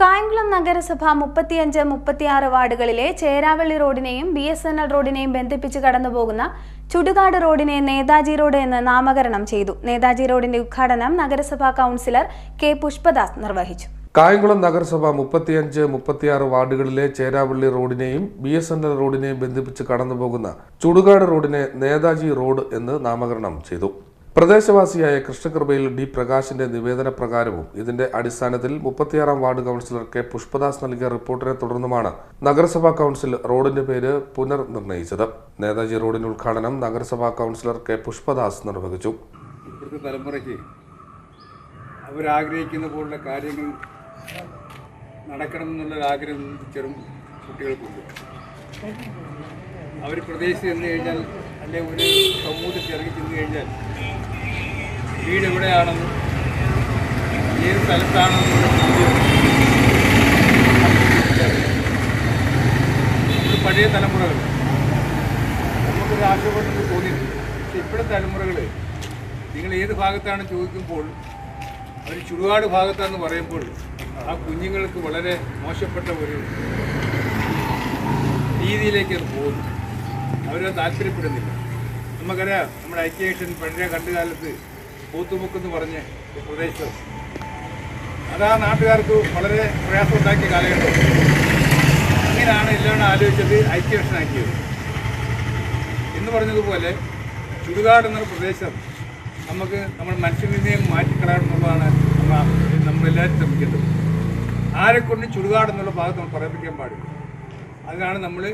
കായംകുളം നഗരസഭ മുപ്പത്തിയഞ്ച് മുപ്പത്തിയാറ് വാർഡുകളിലെ ചേരാവള്ളി റോഡിനെയും ബി എസ് എൻ എൽ റോഡിനെയും ബന്ധിപ്പിച്ച് കടന്നുപോകുന്ന ചുടുകാട് റോഡിനെ നേതാജി റോഡ് എന്ന് നാമകരണം ചെയ്തു. നേതാജി റോഡിന്റെ ഉദ്ഘാടനം നഗരസഭാ കൗൺസിലർ കെ പുഷ്പദാസ് നിർവഹിച്ചു. കായംകുളം നഗരസഭ മുപ്പത്തിയഞ്ച് മുപ്പത്തിയാറ് വാർഡുകളിലെ ചേരാവള്ളി റോഡിനെയും ബി എസ് എൻ എൽ റോഡിനെയും ബന്ധിപ്പിച്ച് കടന്നുപോകുന്ന ചുടുകാട് റോഡിനെ നേതാജി റോഡ് എന്ന് നാമകരണം ചെയ്തു. പ്രദേശവാസിയായ കൃഷ്ണകൃപയിൽ ഡി പ്രകാശിന്റെ നിവേദന പ്രകാരവും ഇതിന്റെ അടിസ്ഥാനത്തിൽ മുപ്പത്തിയാറാം വാർഡ് കൗൺസിലർ കെ പുഷ്പദാസ് നൽകിയ റിപ്പോർട്ടിനെ തുടർന്നുമാണ് നഗരസഭാ കൗൺസിൽ റോഡിന്റെ പേര് പുനർനിർണയിച്ചത്. നേതാജി റോഡിന്റെ ഉദ്ഘാടനം നഗരസഭാ കൗൺസിലർ കെ പുഷ്പദാസ് നിർവഹിച്ചു. തലമുറയ്ക്ക് അവരാഗ്രഹിക്കുന്ന പോലുള്ള കാര്യങ്ങൾ നടക്കണം എന്നുള്ള ആഗ്രഹം ചെറു കുട്ടികൾക്കുണ്ട്. അവർ പ്രദേശത്ത് ചെന്ന് കഴിഞ്ഞാൽ അല്ലെങ്കിൽ ഒരു സമൂഹത്തിൽ ഇറങ്ങി ചെന്ന് കഴിഞ്ഞാൽ വീട് എവിടെയാണെന്നും ഏത് സ്ഥലത്താണെന്നും ഇത് പഴയ തലമുറകൾ. നമുക്കൊരു ആശയപ്പെടുന്നത് തോന്നിയിട്ടുണ്ട്. പക്ഷെ ഇപ്പോഴത്തെ തലമുറകൾ നിങ്ങൾ ഏത് ഭാഗത്താണ് ചോദിക്കുമ്പോൾ അവർ ചുടുകാട് ഭാഗത്താന്ന് പറയുമ്പോൾ ആ കുഞ്ഞുങ്ങൾക്ക് വളരെ മോശപ്പെട്ട ഒരു രീതിയിലേക്ക് അത് പോകുന്നു. അവരത് താല്പര്യപ്പെടുന്നില്ല. നമുക്കറിയാം നമ്മുടെ ഐക്യേഷൻ പഴയ കണ്ടു കാലത്ത് പോത്തുമുക്കെന്ന് പറഞ്ഞ് ഒരു പ്രദേശം. അത് ആ നാട്ടുകാർക്ക് വളരെ പ്രയാസം ഉണ്ടാക്കിയ കാലഘട്ടം. അങ്ങനെയാണ് എല്ലാം ആലോചിച്ചത് ഐക്യവേഷനാക്കിയത് എന്ന് പറഞ്ഞതുപോലെ ചുടുകാട് എന്ന പ്രദേശം നമുക്ക് നമ്മൾ മനുഷ്യനിൽ നിന്നേ മാറ്റിക്കളയണം എന്നുള്ളതാണ് നമ്മൾ നമ്മളെല്ലാവരും ശ്രമിക്കേണ്ടത്. ആരെക്കൊണ്ടും ചുടുകാട് എന്നുള്ള ഭാഗത്ത് നമ്മൾ പറയിപ്പിക്കാൻ പാടില്ല. അതിനാണ് നമ്മൾ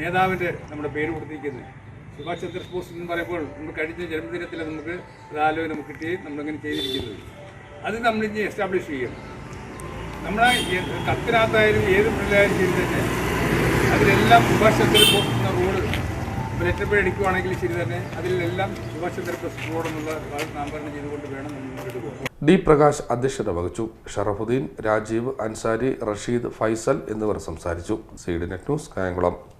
നേതാവിന്റെ നമ്മുടെ പേര് കൊടുത്തിരിക്കുന്നത്. സുഭാഷ് ചന്ദ്രബോസ് എന്ന് പറയുമ്പോൾ നമ്മൾ കഴിഞ്ഞ ജന്മദിനത്തിൽ നമുക്ക് ഒരാലോചന നമുക്ക് കിട്ടി നമ്മളിങ്ങനെ ചെയ്തിരിക്കുന്നത്. അത് നമ്മൾ ഇനി എസ്റ്റാബ്ലിഷ് ചെയ്യണം നമ്മളെ കത്തിനകത്തായാലും ഏത് പിള്ളേരും ശരി തന്നെ. അതിലെല്ലാം സുഭാഷ് ചന്ദ്രബോസ് എന്ന റോഡ് ലെറ്റർ എടുക്കുവാണെങ്കിൽ ശരി തന്നെ. അതിലെല്ലാം സുഭാഷ് ചന്ദ്രബോസ് റോഡ് എന്നുള്ള നാമകരണം ചെയ്തുകൊണ്ട് വേണം നമ്മൾ മുന്നോട്ട് പോകാം ഡി പ്രകാശ് അധ്യക്ഷത വഹിച്ചു. ഷറഫുദ്ദീൻ രാജീവ് അൻസാരി റഷീദ് ഫൈസൽ എന്നിവർ സംസാരിച്ചു. Seed net news Kayamkulam.